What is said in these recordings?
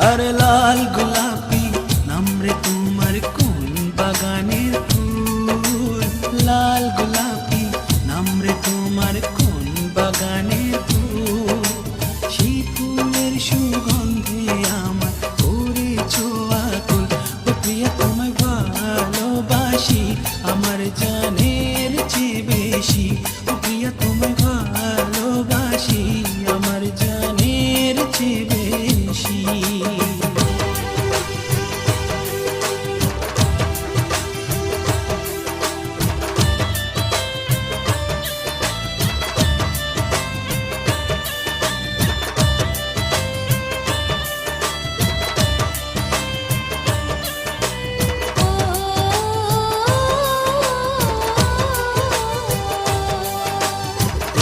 আরে লাল গোলাপি নামরে তোমার কোন বাগানের ফুল লাল গোলাপি নামরে তোমার কোন বাগানের ফুল ফুলের সুগন্ধে আমার করেছ আকুল ও প্রিয়া, তোমায় ভালোবাসি, আমার জানের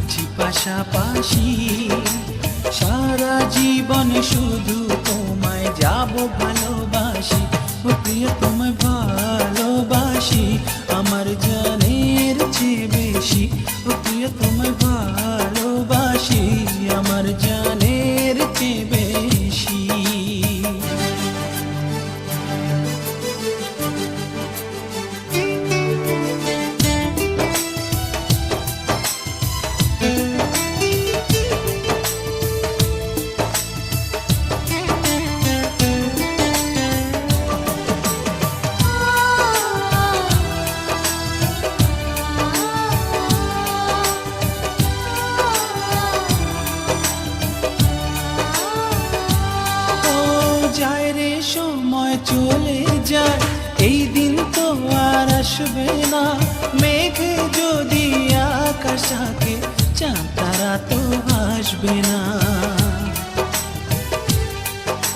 আছি পাশাপাশি। সারা জীবন শুধু তোমায় যাব ভালোবাসি। প্রিয় তোমায় আসবে না। মেঘে যদি আকাশ থাকে চাঁদ তারা তো আসবে না।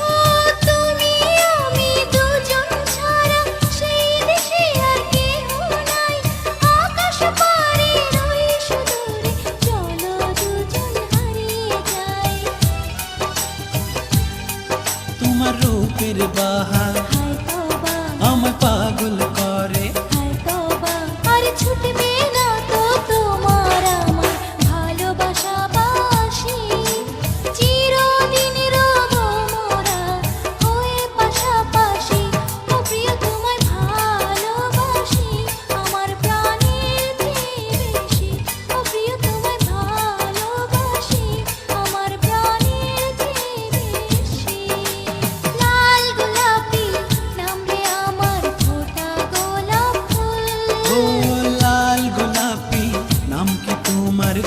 ও তুমি আমি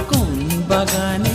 কোন বাগানে